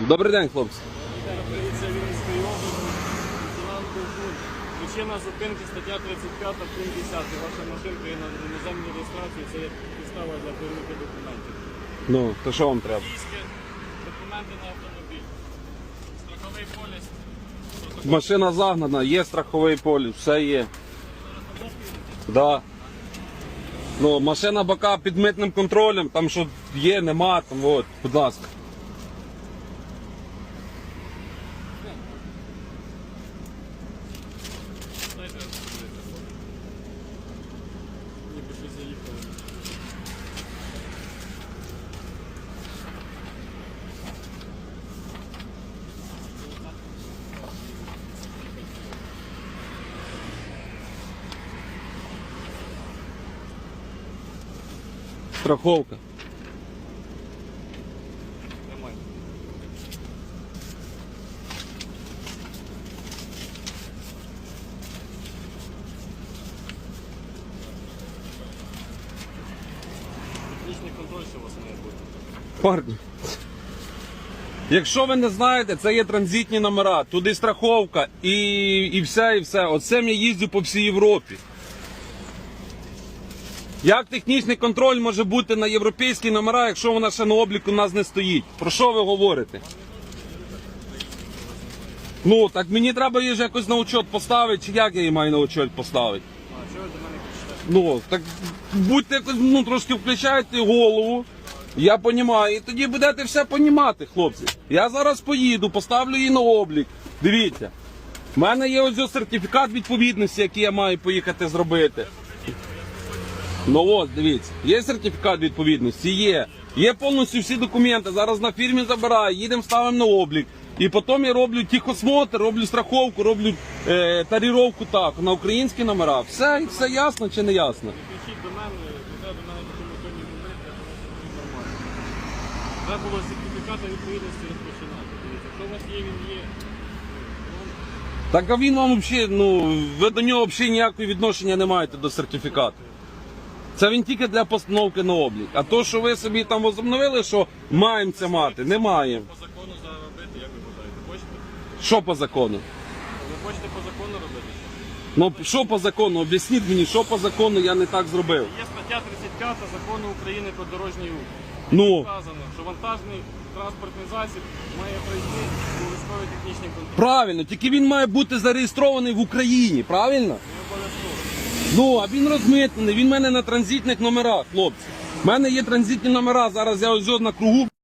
Добрий день, хлопці. Поліція Вінницької області, лейтенант. Причина зупинки стаття 35 пункт 10. Ваша машинка є на іноземній реєстрації, це є підстава для перевірки документів. Ну, то що вам треба? Документи на автомобіль, страховий поліс, Машина загнана, є страховий поліс, все є. Да. Ну, машина бока під митним контролем, там що є, нема, там от, будь ласка. Страховка. Контроль, що у вас має бути. Парні. Якщо ви не знаєте, це є транзитні номера, туди страховка і, і все, і все. Оцим я їздю по всій Європі. Як технічний контроль може бути на європейські номера, якщо вона ще на обліку у нас не стоїть? Про що ви говорите? Ну, так мені треба її ж якось на учет поставити, чи як я її маю на учет поставити? А чого ви до мене? Ну, так будьте якось, ну, трошки включайте голову. Я понімаю, і тоді будете все понімати, хлопці. Я зараз поїду, поставлю її на облік. Дивіться. У мене є ось сертифікат відповідності, який я маю поїхати зробити. Ну ось, дивіться, є сертифікат відповідності, є. Є повністю всі документи. Зараз на фірмі забираю, їдемо, ставимо на облік. І потім я роблю тихосмотр, роблю страховку, роблю е, таріровку так, на українські номера. Все, і все ясно чи не ясно? Кричіть до мене, не до мене говорити, я думаю, що це нормально. Треба було з сертифіката відповідності розпочинати. Дивіться, якщо у вас є, він є. Так а він вам взагалі, ну, ви до нього взагалі ніякого відношення не маєте до сертифікату. Це він тільки для постановки на облік. А то, що ви собі там возобновили, що маємо це мати, не маємо. По закону заробити, як ви вважаєте? Хочете? Що по закону? Ви хочете по закону робити? Ну що по закону? Об'ясніть мені, що по закону я не так зробив. Є стаття 35 закону України про дорожній рух. Ну, Вказано, що вантажний транспортний засіб має пройти обов'язковий технічний контроль. правильно, тільки він має бути зареєстрований в Україні, правильно? Не обов'язково. Ну, а він розмитнений, він в мене на транзитних номерах, хлопці. У мене є транзитні номера, зараз я ось на кругу